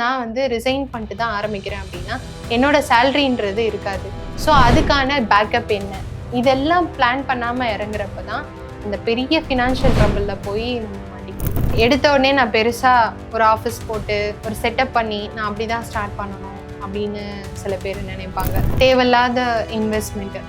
நான் வந்து ரிசைன் பண்ணிட்டு தான் ஆரம்பிக்கிறேன் அப்படின்னா என்னோட சேல்ரின்றது இருக்காது. ஸோ அதுக்கான பேக்கப் என்ன? இதெல்லாம் பிளான் பண்ணாமல் இறங்குறப்ப தான் அந்த பெரிய ஃபினான்ஷியல் ட்ரபிளில் போய் நம்ம எடுத்த உடனே நான் பெருசாக ஒரு ஆஃபீஸ் போட்டு ஒரு செட்டப் பண்ணி நான் அப்படி தான் ஸ்டார்ட் பண்ணணும் அப்படின்னு சில பேர் நினைப்பாங்க. தேவையில்லாத இன்வெஸ்ட்மெண்ட்டு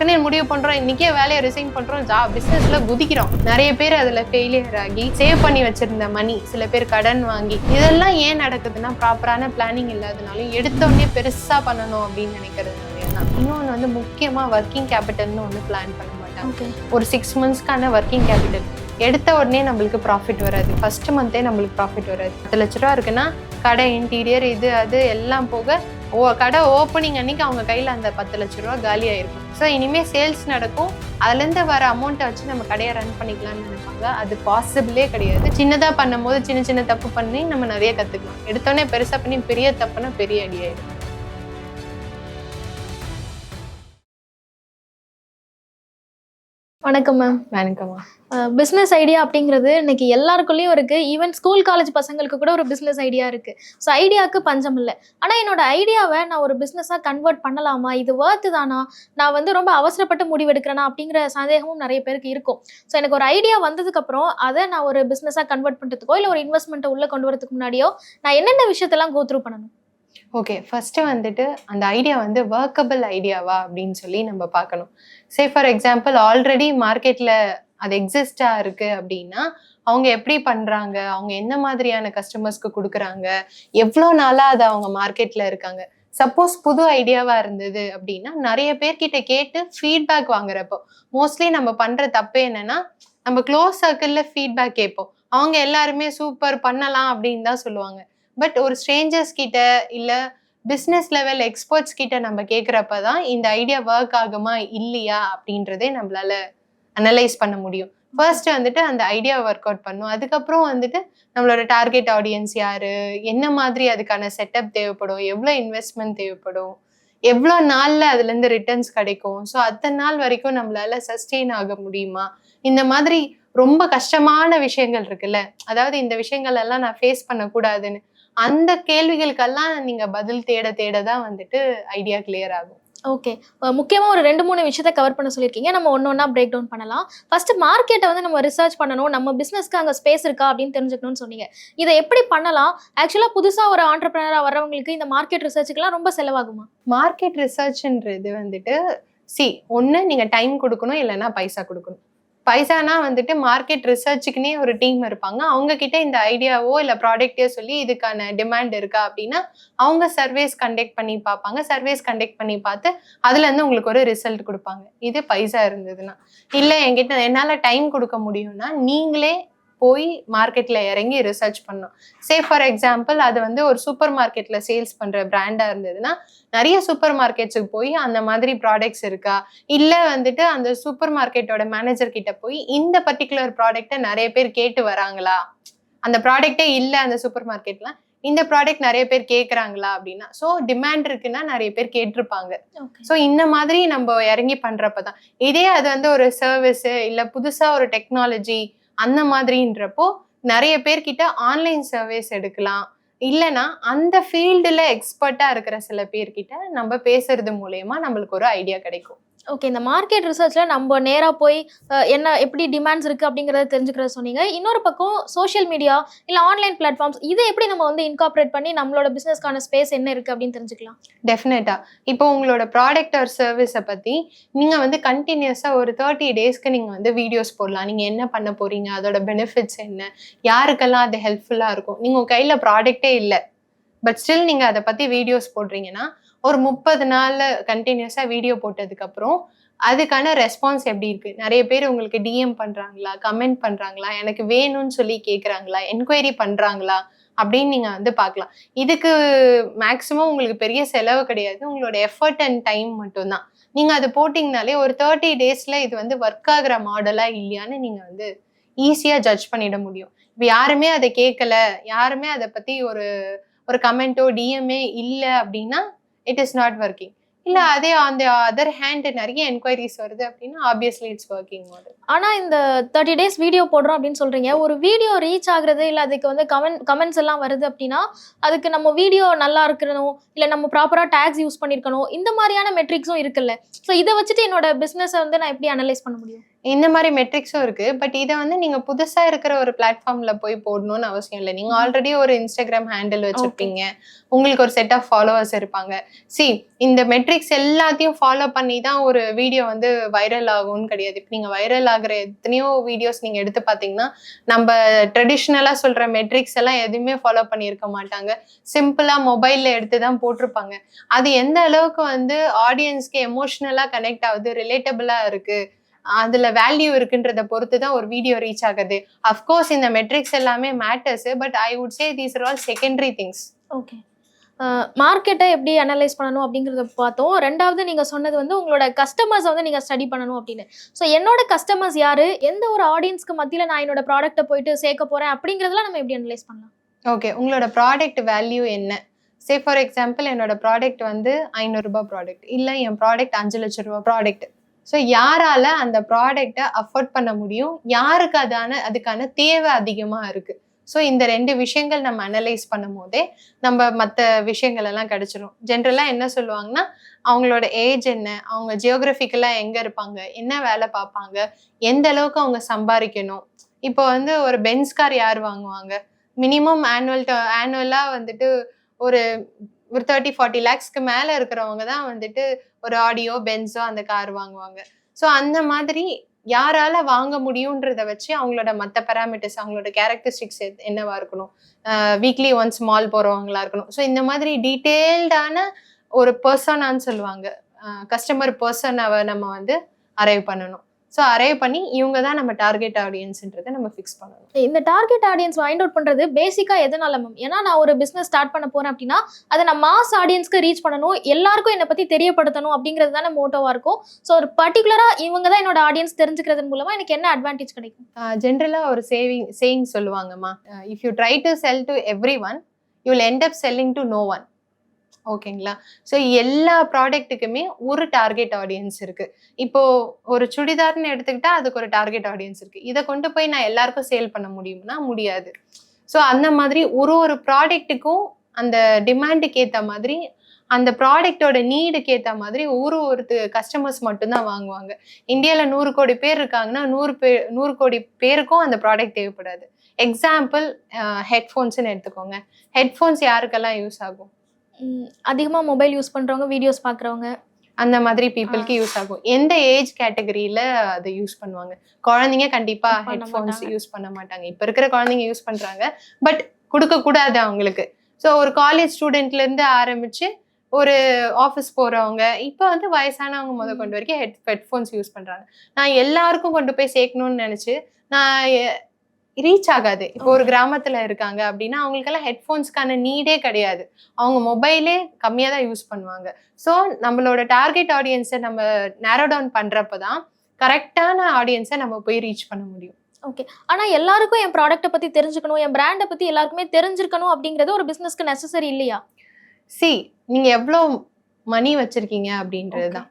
டக்குன்னு முடிவு பண்றோம். இன்னைக்கே வேலையை ரிசைன் பண்றோம். ஜா பிசினஸ்ல குதிக்கிறோம். நிறைய பேர் அதுல ஃபெயிலியர் ஆகி சேவ் பண்ணி வச்சிருந்த மணி சில பேர் கடன் வாங்கி இதெல்லாம் ஏன் நடக்குதுன்னா ப்ராப்பரான பிளானிங் இல்லாதனாலும் எடுத்த உடனே பெருசா பண்ணணும் அப்படின்னு நினைக்கிறதுனால தான் இன்னொன்று வந்து முக்கியமா ஒர்க்கிங் கேபிட்டல்னு ஒன்று பிளான் பண்ண மாட்டாங்க ஒரு சிக்ஸ் மந்த்ஸ்க்கான ஒர்க்கிங் கேபிட்டல் எடுத்த உடனே நம்மளுக்கு ப்ராஃபிட் வராது. ஃபர்ஸ்ட் மந்தே நம்மளுக்கு ப்ராஃபிட் வராது. பத்து லட்ச ரூபா இருக்குன்னா கடை இன்டீரியர் இது அது எல்லாம் போக ஓ கடை ஓப்பனிங் அன்னைக்கு அவங்க கையில் அந்த பத்து லட்ச ரூபா காலி ஆயிருக்கும். ஸோ இனிமேல் சேல்ஸ் நடக்கும். அதுலேருந்து வர அமௌண்ட்டை வச்சு நம்ம கடையை ரன் பண்ணிக்கலாம்னு நினைப்பாங்க. அது பாசிபிளே கிடையாது. சின்னதாக பண்ணும்போது சின்ன சின்ன தப்பு பண்ணி நம்ம நிறைய கற்றுக்கலாம் எடுத்தோடனே பெருசாக பண்ணி பெரிய தப்புனா பெரிய அடி ஆயிடும். வணக்கம் மேம் வணக்கம்மா. பிஸ்னஸ் ஐடியா அப்படிங்கிறது இன்னைக்கு எல்லாருக்குள்ளேயும் இருக்கு. ஈவன் ஸ்கூல் காலேஜ் பசங்களுக்கு கூட ஒரு பிஸ்னஸ் ஐடியா இருக்கு. ஸோ ஐடியாவுக்கு பஞ்சம் இல்லை. ஆனால் என்னோட ஐடியாவை நான் ஒரு பிஸ்னஸாக கன்வெர்ட் பண்ணலாமா? இது worth தானா? நான் வந்து ரொம்ப அவசரப்பட்டு முடிவெடுக்கிறேனா? அப்படிங்கிற சந்தேகமும் நிறைய பேருக்கு இருக்கும். ஸோ எனக்கு ஒரு ஐடியா வந்ததுக்கப்புறம் அதை நான் ஒரு பிஸ்னஸாக கன்வெர்ட் பண்ணுறதுக்கோ இல்லை ஒரு இன்வெஸ்ட்மெண்ட்டை உள்ளே கொண்டு வரதுக்கு முன்னாடியோ நான் என்னென்ன விஷயத்தெல்லாம் கோத்ரூ பண்ணணும்? ஓகே ஃபஸ்ட்டு வந்துட்டு அந்த ஐடியா வந்து ஒர்க்கபிள் ஐடியாவா அப்படின்னு சொல்லி நம்ம பார்க்கணும். சே ஃபார் எக்ஸாம்பிள் ஆல்ரெடி மார்க்கெட்ல அது எக்ஸிஸ்டா இருக்கு அப்படின்னா அவங்க எப்படி பண்றாங்க? அவங்க என்ன மாதிரியான கஸ்டமர்ஸ்க்கு கொடுக்குறாங்க? எவ்வளோ நாளா அது அவங்க மார்க்கெட்ல இருக்காங்க? சப்போஸ் புது ஐடியாவா இருந்தது அப்படின்னா நிறைய பேர்கிட்ட கேட்டு ஃபீட்பேக் வாங்குறப்போ மோஸ்ட்லி நம்ம பண்ற தப்பே என்னன்னா நம்ம க்ளோஸ் சர்க்கிள்ல ஃபீட்பேக் கேட்போம். அவங்க எல்லாருமே சூப்பர் பண்ணலாம் அப்படின்னு தான் சொல்லுவாங்க. பட் ஒரு ஸ்ட்ரேஞ்சர்ஸ் கிட்ட இல்லை பிஸ்னஸ் லெவல் எக்ஸ்பர்ட்ஸ் கிட்ட நம்ம கேட்குறப்ப தான் இந்த ஐடியா ஒர்க் ஆகுமா இல்லையா அப்படின்றதே நம்மளால அனலைஸ் பண்ண முடியும். ஃபர்ஸ்ட் வந்துட்டு அந்த ஐடியா ஒர்க் அவுட் பண்ணும். அதுக்கப்புறம் வந்துட்டு நம்மளோட டார்கெட் ஆடியன்ஸ் யாரு? என்ன மாதிரி அதுக்கான செட்டப் தேவைப்படும்? எவ்வளோ இன்வெஸ்ட்மெண்ட் தேவைப்படும்? எவ்வளோ நாளில் அதுலேருந்து ரிட்டர்ன்ஸ் கிடைக்கும்? ஸோ அத்தனை நாள் வரைக்கும் நம்மளால சஸ்டெயின் ஆக முடியுமா? இந்த மாதிரி ரொம்ப கஷ்டமான விஷயங்கள் இருக்குல்ல? அதாவது இந்த விஷயங்கள் எல்லாம் நான் ஃபேஸ் பண்ணக்கூடாதுன்னு. அந்த கேள்விகளுக்கெல்லாம் நீங்க பதில் தேட தேட தான் வந்துட்டு ஐடியா கிளியர் ஆகும். ஓகே முக்கியமாக ஒரு ரெண்டு மூணு விஷயத்த கவர் பண்ண சொல்லியிருக்கீங்க. நம்ம ஒன்று ஒன்றா பிரேக் டவுன் பண்ணலாம். ஃபர்ஸ்ட் மார்க்கெட்டை வந்து நம்ம ரிசர்ச் பண்ணணும். நம்ம பிஸ்னஸ்க்கு அங்கே ஸ்பேஸ் இருக்கா அப்படின்னு தெரிஞ்சுக்கணும்னு சொன்னீங்க. இதை எப்படி பண்ணலாம்? ஆக்சுவலாக புதுசாக ஒரு ஆண்டர்பிரினராக வரவங்களுக்கு இந்த மார்க்கெட் ரிசர்ச்சுக்கெல்லாம் ரொம்ப செலவாகுமா? மார்க்கெட் ரிசர்ச்ன்றது வந்துட்டு சி ஒன்று நீங்க டைம் கொடுக்கணும் இல்லைன்னா பைசா கொடுக்கணும். பைசானா வந்துட்டு மார்க்கெட் ரிசர்ச்சுக்குன்னே ஒரு டீம் இருப்பாங்க. அவங்க கிட்ட இந்த ஐடியாவோ இல்லை ப்ராடக்டையோ சொல்லி இதுக்கான டிமாண்ட் இருக்கா அப்படின்னா அவங்க சர்வேஸ் கண்டக்ட் பண்ணி பார்ப்பாங்க. சர்வேஸ் கண்டக்ட் பண்ணி பார்த்து அதுல இருந்து உங்களுக்கு ஒரு ரிசல்ட் கொடுப்பாங்க. இது பைசா இருந்ததுன்னா. இல்லை என்கிட்ட என்னால டைம் கொடுக்க முடியும்னா நீங்களே போய் மார்க்கெட்ல இறங்கி ரிசர்ச் பண்ணணும் சே ஃபார் எக்ஸாம்பிள் அது வந்து ஒரு சூப்பர் மார்க்கெட்ல சேல்ஸ் பண்ற பிராண்டா இருந்ததுன்னா நிறைய சூப்பர் மார்க்கெட்ஸுக்கு போய் அந்த மாதிரி ப்ராடக்ட்ஸ் இருக்கா? இல்ல வந்துட்டு அந்த சூப்பர் மார்க்கெட்டோட மேனேஜர் கிட்ட போய் இந்த பர்டிகுலர் ப்ராடக்ட்டை நிறைய பேர் கேட்டு வராங்களா? அந்த ப்ராடக்ட்டே இல்ல அந்த சூப்பர் மார்க்கெட்ல இந்த ப்ராடக்ட் நிறைய பேர் கேக்குறாங்களா அப்படின்னா ஸோ டிமாண்ட் இருக்குன்னா நிறைய பேர் கேட்டிருப்பாங்க. ஸோ இந்த மாதிரி நம்ம இறங்கி பண்றப்ப தான் இதே அது வந்து ஒரு சர்வீஸ் இல்ல புதுசா ஒரு டெக்னாலஜி அந்த மாதிரின்றப்போ நிறைய பேர்கிட்ட ஆன்லைன் சர்வீஸ் எடுக்கலாம். இல்லைன்னா அந்த ஃபீல்டில் எக்ஸ்பர்ட்டாக இருக்கிற சில பேர்கிட்ட நம்ம பேசுறது மூலயமா நம்மளுக்கு ஒரு ஐடியா கிடைக்கும். ஓகே இந்த மார்க்கெட் ரிசர்ச்சில் நம்ம நேராக போய் என்ன எப்படி டிமாண்ட்ஸ் இருக்குது அப்படிங்கிறத தெரிஞ்சுக்கிறத சொன்னீங்க. இன்னொரு பக்கம் சோஷியல் மீடியா இல்லை ஆன்லைன் பிளாட்ஃபார்ம்ஸ் இதை எப்படி நம்ம வந்து இன்கார்பரேட் பண்ணி நம்மளோட பிஸ்னஸ்க்கான ஸ்பேஸ் என்ன இருக்குது அப்படின்னு தெரிஞ்சுக்கலாம். டெஃபினட்டாக இப்போ உங்களோட ப்ராடக்ட் ஆர் சர்வீஸை பற்றி நீங்கள் வந்து கண்டினியூஸாக ஒரு தேர்ட்டி டேஸ்க்கு நீங்கள் வந்து வீடியோஸ் போடலாம். நீங்கள் என்ன பண்ண போறீங்க? அதோட பெனிஃபிட்ஸ் என்ன? யாருக்கெல்லாம் அது ஹெல்ப்ஃபுல்லாக இருக்கும்? நீங்கள் உங்கள் கையில் ப்ராடக்டே இல்லை. பட் ஸ்டில் நீங்கள் அதை பற்றி வீடியோஸ் போடுறீங்கன்னா ஒரு முப்பது நாள்ல கண்டினியூஸா வீடியோ போட்டதுக்கு அப்புறம் அதுக்கான ரெஸ்பான்ஸ் எப்படி இருக்கு? நிறைய பேர் உங்களுக்கு டிஎம் பண்றாங்களா? கமெண்ட் பண்றாங்களா? எனக்கு வேணும்னு சொல்லி கேக்குறாங்களா? என்கொயரி பண்றாங்களா? அப்படின்னு நீங்க வந்து பார்க்கலாம். இதுக்கு மேக்ஸிமம் உங்களுக்கு பெரிய செலவு கிடையாது. உங்களோட எஃபர்ட் அண்ட் டைம் மட்டும்தான். நீங்க அது போட்டிங்கனாலே ஒரு தேர்ட்டி டேஸ்ல இது வந்து ஒர்க் ஆகுற மாடலா இல்லையான்னு நீங்க வந்து ஈஸியா ஜட்ஜ் பண்ணிட முடியும். இப்போ யாருமே அதை கேட்கல யாருமே அதை பத்தி ஒரு ஒரு கமெண்ட்டோ டிஎம்ஏ இல்லை அப்படின்னா இட் இஸ் நாட் ஒர்க்கிங் இல்ல அதே அந்த அதர் ஹேண்ட் நிறைய என்கொயரிஸ் வருது அப்படின்னா ஆப்வியஸ்லி இட்ஸ் ஒர்க்கிங் மாடல் ஆனா இந்த தேர்ட்டி டேஸ் வீடியோ போடுறோம் அப்படின்னு சொல்றீங்க. ஒரு வீடியோ ரீச் ஆகுறது இல்ல அதுக்கு வந்து கமெண்ட் கமெண்ட்ஸ் எல்லாம் வருது அப்படின்னா அதுக்கு நம்ம வீடியோ நல்லா இருக்கணும் இல்ல நம்ம ப்ராப்பரா டேக்ஸ் யூஸ் பண்ணிருக்கணும் இந்த மாதிரியான மெட்ரிக்ஸும் இருக்குல்ல. ஸோ இதை வச்சுட்டு என்னோட பிசினஸை வந்து நான் எப்படி அனலைஸ் பண்ண முடியும்? இந்த மாதிரி மெட்ரிக்ஸும் இருக்கு. பட் இதை வந்து நீங்க புதுசா இருக்கிற ஒரு பிளாட்ஃபார்ம்ல போய் போடணும்னு அவசியம் இல்லை. நீங்க ஆல்ரெடி ஒரு இன்ஸ்டாகிராம் ஹேண்டில் வச்சிருப்பீங்க. உங்களுக்கு ஒரு செட் ஆஃப் ஃபாலோவர்ஸ் இருப்பாங்க. சி இந்த மெட்ரிக்ஸ் எல்லாத்தையும் ஃபாலோ பண்ணி தான் ஒரு வீடியோ வந்து வைரல் ஆகும்னு கிடையாது. இப்போ நீங்க வைரல் ஆகுற எத்தனையோ வீடியோஸ் நீங்க எடுத்து பார்த்தீங்கன்னா நம்ம ட்ரெடிஷ்னலா சொல்ற மெட்ரிக்ஸ் எல்லாம் எதுவுமே ஃபாலோ பண்ணியிருக்க மாட்டாங்க. சிம்பிளா மொபைல்ல எடுத்து தான் போட்டிருப்பாங்க. அது எந்த அளவுக்கு வந்து ஆடியன்ஸ்க்கு எமோஷ்னலா கனெக்ட் ஆகுது ரிலேட்டபிளா இருக்கு அதுல வேல்யூ இருக்குன்றத பொறுத்து தான் ஒரு வீடியோ ரீச் ஆகுது. அஃப்கோர்ஸ் இந்த மெட்ரிக்ஸ் எல்லாமே matters but I would say these are all secondary things okay மார்க்கெட்டை எப்படி அனலைஸ் பண்ணணும் அப்படிங்கிறத பார்த்தோம். ரெண்டாவது நீங்க சொன்னது வந்து உங்களோட கஸ்டமர்ஸ் வந்து நீங்க ஸ்டடி பண்ணணும் அப்படின்னு. ஸோ என்னோட கஸ்டமர்ஸ் யாரு? எந்த ஒரு ஆடியன்ஸ்க்கு மத்தியில நான் என்னோட ப்ராடக்ட்டை போயிட்டு சேர்க்க போறேன் அப்படிங்கிறதெல்லாம் நம்ம எப்படி அனலைஸ் பண்ணலாம்? ஓகே உங்களோட ப்ராடக்ட் வேல்யூ என்ன? சே ஃபார் எக்ஸாம்பிள் என்னோட ப்ராடக்ட் வந்து ஐநூறுரூபா ப்ராடக்ட் இல்லை என் ப்ராடக்ட் அஞ்சு லட்ச ரூபா ப்ராடக்ட் ஸோ யாரால அந்த ப்ராடக்டை அஃபோர்ட் பண்ண முடியும்? யாருக்கு அதான அதுக்கான தேவை அதிகமாக இருக்கு? ஸோ இந்த ரெண்டு விஷயங்கள் நம்ம அனலைஸ் பண்ணும் போதே நம்ம மற்ற விஷயங்கள் எல்லாம் கிடைச்சிரும். ஜென்ரலாக என்ன சொல்லுவாங்கன்னா அவங்களோட ஏஜ் என்ன அவங்க ஜியோகிராஃபிக்கலாக எங்கே இருப்பாங்க என்ன வேலை பார்ப்பாங்க எந்த அளவுக்கு அவங்க சம்பாதிக்கணும். இப்போ வந்து ஒரு பென்ஸ் கார் யார் வாங்குவாங்க? மினிமம் ஆனுவல் ஆனுவலாக வந்துட்டு ஒரு ஒரு தேர்ட்டி ஃபார்ட்டி லேக்ஸ்க்கு மேலே இருக்கிறவங்க தான் வந்துட்டு ஒரு ஆடியோ பென்ஸோ அந்த கார் வாங்குவாங்க. ஸோ அந்த மாதிரி யாரால வாங்க முடியுன்றத வச்சு அவங்களோட மற்ற பேராமீட்டர்ஸ் அவங்களோட கேரக்டரிஸ்டிக்ஸ் என்னவா இருக்கணும்? வீக்லி ஒன்ஸ் மால் போறவங்களா இருக்கணும். ஸோ இந்த மாதிரி டீட்டெயில்டான ஒரு பர்சனான்னு சொல்லுவாங்க. கஸ்டமர் பர்சனாவை நம்ம வந்து அரைவ் பண்ணணும். ஸோ அரைவ் பண்ணி இவங்க தான் நம்ம டார்கெட் ஆடியன்ஸ்ன்றதை நம்ம ஃபிக்ஸ் பண்ணணும். இந்த டார்கெட் ஆடியன்ஸ் ஃபைண்ட் அவுட் பண்றது பேசிக்கா எதனால மேம் ஏன்னா நான் ஒரு பிசினஸ் ஸ்டார்ட் பண்ண போறேன் அப்படின்னா அதை நான் மாஸ் ஆடியன்ஸ்க்கு ரீச் பண்ணணும் எல்லாருக்கும் என்னை பத்தி தெரியப்படுத்தணும் அப்படிங்கிறது தானே மோட்டோவா இருக்கும். ஸோ ஒரு பர்டிகுலரா இவங்க தான் என்னோட ஆடியன்ஸ் தெரிஞ்சுக்கிறது மூலமா எனக்கு என்ன அட்வான்டேஜ் கிடைக்கும்? ஜென்ரலாக ஒரு saving saying சொல்லுவாங்கம்மா. If you try to sell to everyone you will end up selling to no one ஓகேங்களா? ஸோ எல்லா ப்ராடக்ட்டுக்குமே ஒரு டார்கெட் ஆடியன்ஸ் இருக்கு. இப்போ ஒரு சுடிதார்னு எடுத்துக்கிட்டா அதுக்கு ஒரு டார்கெட் ஆடியன்ஸ் இருக்கு. இதை கொண்டு போய் நான் எல்லாருக்கும் சேல் பண்ண முடியும்னா முடியாது. ஸோ அந்த மாதிரி ஒரு ஒரு ப்ராடக்ட்டுக்கும் அந்த டிமாண்டுக்கு ஏற்ற மாதிரி அந்த ப்ராடக்டோட நீடுக்கு ஏற்ற மாதிரி ஒரு ஒரு கஸ்டமர்ஸ் மட்டும்தான் வாங்குவாங்க. இந்தியாவில் நூறு கோடி பேர் இருக்காங்கன்னா நூறு பேர் நூறு கோடி பேருக்கும் அந்த ப்ராடக்ட் தேவைப்படாது. எக்ஸாம்பிள் ஹெட்ஃபோன்ஸ்ன்னு எடுத்துக்கோங்க. ஹெட்ஃபோன்ஸ் யாருக்கெல்லாம் யூஸ் ஆகும்? ம், அதிகமா மொபைல் யூஸ் பண்றவங்க வீடியோஸ் பாக்குறவங்க. அந்த மாதிரி பீப்புளுக்கு யூஸ் ஆகும். எந்த ஏஜ் கேட்டகரியில அதை யூஸ் பண்ணுவாங்க? குழந்தைங்க கண்டிப்பா ஹெட்ஃபோன்ஸ். யூஸ் பண்ண மாட்டாங்க. இப்ப இருக்கிற குழந்தைங்க யூஸ் பண்றாங்க. பட் கொடுக்க கூடாது அவங்களுக்கு. ஸோ ஒரு காலேஜ் ஸ்டூடெண்ட்ல இருந்து ஆரம்பிச்சு ஒரு ஆஃபீஸ் போறவங்க இப்போ வந்து வயசானவங்க முத கொண்டு வரைக்கும் ஹெட் ஹெட்ஃபோன்ஸ் யூஸ் பண்றாங்க. நான் எல்லாருக்கும் கொண்டு போய் சேர்க்கணும்னு நினைச்சு நான் ரீச் ஆகாது. இப்போ ஒரு கிராமத்துல இருக்காங்க அப்படின்னா அவங்களுக்கெல்லாம் ஹெட்ஃபோன்ஸ்க்கான நீடே கிடையாது. அவங்க மொபைலே கம்மியாக தான் யூஸ் பண்ணுவாங்க. ஸோ நம்மளோட டார்கெட் ஆடியன்ஸை நம்ம நேரோ டவுன் பண்ணுறப்ப தான் கரெக்டான ஆடியன்ஸை நம்ம போய் ரீச் பண்ண முடியும். ஆனா எல்லாருக்கும் என் ப்ராடக்ட்டை பத்தி தெரிஞ்சுக்கணும் என் பிராண்டை பத்தி எல்லாருக்குமே தெரிஞ்சிருக்கணும் அப்படிங்கிறது ஒரு பிசினஸ்க்கு நெசசரி இல்லையா? சி நீங்கள் எவ்வளோ மணி வச்சுருக்கீங்க அப்படின்றது தான்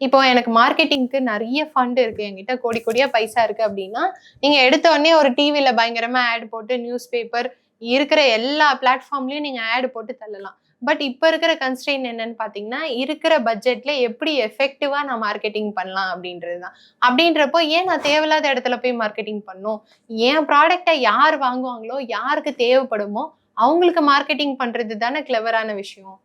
இப்போ எனக்கு மார்க்கெட்டிங்க்கு நிறைய ஃபண்ட் இருக்கு. என்கிட்ட கோடி கோடியா பைசா இருக்கு அப்படின்னா நீங்க எடுத்த உடனே ஒரு டிவியில பயங்கரமா ஆட் போட்டு நியூஸ் பேப்பர் இருக்கிற எல்லா பிளாட்ஃபார்ம்லயும் நீங்க ஆட் போட்டு தள்ளலாம். பட் இப்போ இருக்கிற கன்ஸ்ட்ரெயின் என்னன்னு பார்த்தீங்கன்னா இருக்கிற பட்ஜெட்ல எப்படி எஃபெக்டிவா நான் மார்க்கெட்டிங் பண்ணலாம் அப்படின்றது தான் அப்படின்றப்போ ஏன் நான் தேவையில்லாத இடத்துல போய் மார்க்கெட்டிங் பண்ணும்? என் ப்ராடக்டை யார் வாங்குவாங்களோ யாருக்கு தேவைப்படுமோ அவங்களுக்கு மார்க்கெட்டிங் பண்றது தானே கிளவரான விஷயம்.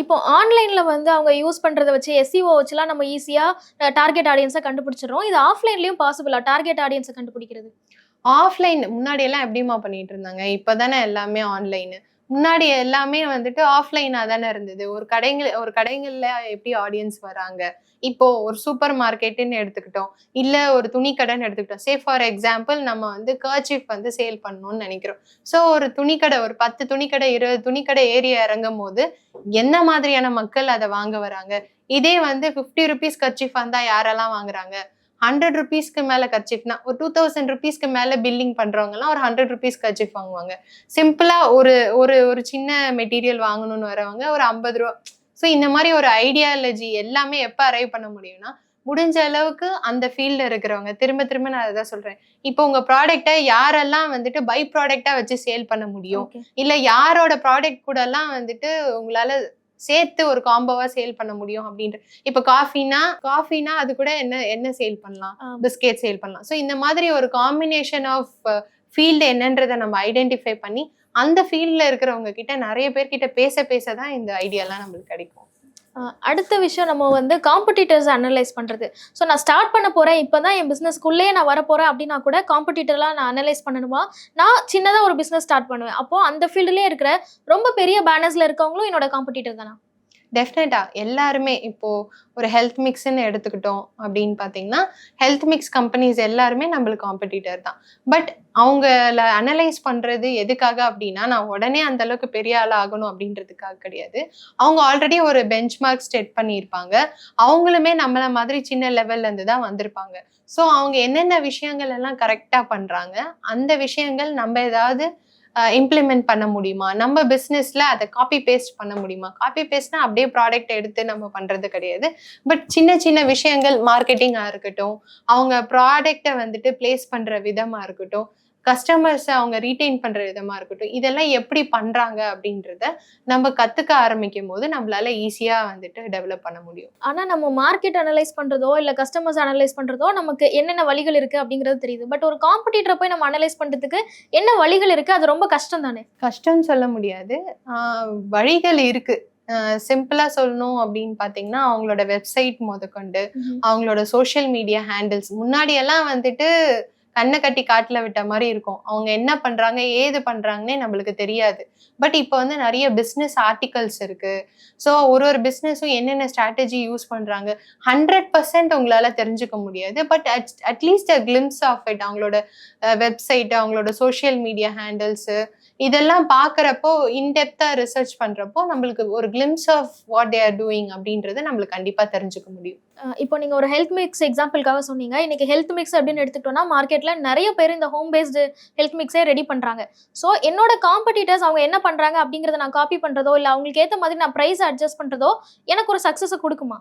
இப்போ ஆன்லைனில் வந்து அவங்க யூஸ் பண்ணுறத வச்சு எஸ்சிஓ வச்சுலாம் நம்ம ஈஸியாக டார்கெட் ஆடியன்ஸை கண்டுபிடிச்சிடுறோம். இது ஆஃப்லைன்லேயும் பாசிபிளா டார்கெட் ஆடியன்ஸை கண்டுபிடிக்கிறது. ஆஃப்லைன் முன்னாடியெல்லாம் எப்படிமா பண்ணிட்டு இருந்தாங்க? இப்பதானே எல்லாமே ஆன்லைனு முன்னாடி எல்லாமே வந்துட்டு ஆஃப்லைனா தானே இருந்தது. ஒரு கடைகள் ஒரு கடைகள்ல எப்படி ஆடியன்ஸ் வராங்க? இப்போ ஒரு சூப்பர் மார்க்கெட்டுன்னு எடுத்துக்கிட்டோம். இல்ல ஒரு துணி கடைன்னு எடுத்துக்கிட்டோம். சே ஃபார் எக்ஸாம்பிள் நம்ம வந்து கர்ச்சிஃப் வந்து சேல் பண்ணணும்னு நினைக்கிறோம். ஸோ ஒரு துணிக்கடை ஒரு பத்து துணிக்கடை இருபது துணிக்கடை ஏறி இறங்கும் போது என்ன மாதிரியான மக்கள் அதை வாங்க வராங்க? இதே வந்து ஃபிஃப்டி ருபீஸ் கர்ச்சிஃப் வந்தா யாரெல்லாம் வாங்குறாங்க? ஹண்ட்ரட் ருபீஸ்க்கு மேல கர்ச்சிஃப்னா ஒரு டூ தௌசண்ட் ருபீஸ்க்கு மேல பில்லிங் பண்றவங்கலாம் ஒரு ஹண்ட்ரட் ருபீஸ் கர்ச்சிஃப் வாங்குவாங்க. சிம்பிளா ஒரு ஒரு ஒரு சின்ன மெட்டீரியல் வாங்கணும்னு வரவங்க ஒரு ஐம்பது ரூபா. ஸோ இந்த மாதிரி ஒரு ஐடியாலஜி எல்லாமே எப்போ அரைவ் பண்ண முடியும்னா முடிஞ்ச அளவுக்கு அந்த ஃபீல்டில் இருக்கிறவங்க திரும்ப திரும்ப நான் அதை சொல்றேன். இப்போ உங்க ப்ராடக்ட்டை யாரெல்லாம் வந்துட்டு பை ப்ராடக்டா வச்சு சேல் பண்ண முடியும்? இல்ல யாரோட ப்ராடக்ட் கூட எல்லாம் வந்துட்டு உங்களால சேர்த்து ஒரு காம்போவா சேல் பண்ண முடியும் அப்படின்ற. இப்போ காஃபினா காஃபினா அது கூட என்ன என்ன சேல் பண்ணலாம். பிஸ்கெட் சேல் பண்ணலாம். ஸோ இந்த மாதிரி ஒரு காம்பினேஷன் ஆஃப் ஃபீல்டு என்னன்றதை நம்ம ஐடென்டிஃபை பண்ணி அந்த ஃபீல்டில் இருக்கிறவங்க கிட்ட நிறைய பேர்கிட்ட பேச பேச தான் இந்த ஐடியாலாம் நம்மளுக்கு கிடைக்கும். அடுத்த விஷயம் நம்ம வந்து காம்படிட்டர்ஸ் அனலைஸ் பண்றது. ஸோ நான் ஸ்டார்ட் பண்ண போறேன் இப்பதான் என் பிஸ்னஸ்க்குள்ளேயே நான் வரப்போகிறேன் போறேன் அப்படின்னா கூட காம்படிட்டர்லாம் நான் அனலைஸ் பண்ணணுமா? நான் சின்னதாக ஒரு பிஸ்னஸ் ஸ்டார்ட் பண்ணுவேன். அப்போ அந்த ஃபீல்டுலேயே இருக்கிற ரொம்ப பெரிய பேனர்ஸில் இருக்கவங்களும் என்னோட காம்படிட்டர் தானா? டெஃபினட்டா எல்லாருமே இப்போ ஒரு ஹெல்த் மிக்ஸ்ன்னு எடுத்துக்கிட்டோம் அப்படின்னு பார்த்தீங்கன்னா ஹெல்த் மிக்ஸ் கம்பெனிஸ் எல்லாருமே நம்மளுக்கு காம்படிட்டர் தான். பட் அவங்கள அனலைஸ் பண்றது எதுக்காக அப்படின்னா நான் உடனே அந்த அளவுக்கு பெரிய ஆள் ஆகணும் அப்படின்றதுக்காக கிடையாது. அவங்க ஆல்ரெடி ஒரு பெஞ்ச் மார்க் செட் பண்ணியிருப்பாங்க. அவங்களுமே நம்மள மாதிரி சின்ன லெவல்ல இருந்து தான் வந்திருப்பாங்க. ஸோ அவங்க என்னென்ன விஷயங்கள் எல்லாம் கரெக்டாக பண்ணுறாங்க அந்த விஷயங்கள் நம்ம ஏதாவது இம்ப்ளிமெண்ட் பண்ண முடியுமா? நம்ம பிஸ்னஸ்ல அதை காப்பி பேஸ்ட் பண்ண முடியுமா? காப்பி பேஸ்ட்னா அப்படியே ப்ராடக்ட் எடுத்து நம்ம பண்றது கிடையாது. பட் சின்ன சின்ன விஷயங்கள் மார்க்கெட்டிங்கா இருக்கட்டும் அவங்க ப்ராடக்டை வந்துட்டு பிளேஸ் பண்ற விதமா இருக்கட்டும் கஸ்டமர்ஸை அவங்க ரீட்டைன் பண்ற விதமா இருக்கட்டும் இதெல்லாம் எப்படி பண்றாங்க அப்படின்றத நம்ம கத்துக்க ஆரம்பிக்கும் போது நம்மளால ஈஸியா வந்துட்டு டெவலப் பண்ண முடியும். ஆனா நம்ம மார்க்கெட் அனலைஸ் பண்றதோ இல்ல கஸ்டமர்ஸ் அனலைஸ் பண்றதோ நமக்கு என்னென்ன வழிகள் இருக்கு அப்படிங்கிறது தெரியுது. பட் ஒரு காம்படிட்டரை போய் நம்ம அனலைஸ் பண்றதுக்கு என்ன வழிகள் இருக்கு? அது ரொம்ப கஷ்டம் தானே? கஷ்டம்னு சொல்ல முடியாது. வழிகள் இருக்கு. சிம்பிளா சொல்லணும் அப்படின்னு பாத்தீங்கன்னா அவங்களோட வெப்சைட் முதற்கொண்டு அவங்களோட சோஷியல் மீடியா ஹேண்டில்ஸ் முன்னாடி எல்லாம் வந்துட்டு கண்ணை கட்டி காட்டுல விட்ட மாதிரி இருக்கும். அவங்க என்ன பண்றாங்க ஏது பண்றாங்கன்னே நம்மளுக்கு தெரியாது. பட் இப்போ வந்து நிறைய பிஸ்னஸ் ஆர்டிகல்ஸ் இருக்கு. ஸோ ஒரு ஒரு பிஸ்னஸும் என்னென்ன ஸ்ட்ராட்டஜி யூஸ் பண்றாங்க? ஹண்ட்ரட் பர்சன்ட் உங்களால தெரிஞ்சுக்க முடியாது. But at at least a glimpse of it அவங்களோட வெப்சைட் அவங்களோட சோஷியல் மீடியா ஹேண்டில்ஸு இதெல்லாம் பார்க்குறப்போ இன்டெப்த்தாக ரிசர்ச் பண்ணுறப்போ நம்மளுக்கு ஒரு glimpse of what they are doing அப்படின்றது நம்மளுக்கு கண்டிப்பாக தெரிஞ்சுக்க முடியும். இப்போ நீங்கள் ஒரு ஹெல்த் மிக்ஸ் எக்ஸாம்பிளுக்காக சொன்னீங்க. இன்னைக்கு ஹெல்த் மிக்ஸ் அப்படின்னு எடுத்துக்கிட்டோம்னா மார்க்கெட்டில் நிறைய பேர் இந்த ஹோம் பேஸ்டு ஹெல்த் மிக்ஸே ரெடி பண்ணுறாங்க ஸோ என்னோட காம்படிட்டர்ஸ் அவங்க என்ன பண்ணுறாங்க அப்படிங்கிறத நான் காப்பி பண்ணுறதோ இல்லை அவங்களுக்கு ஏற்ற மாதிரி நான் ப்ரைஸ் அட்ஜஸ்ட் பண்ணுறதோ எனக்கு ஒரு சக்ஸஸை கொடுக்குமா?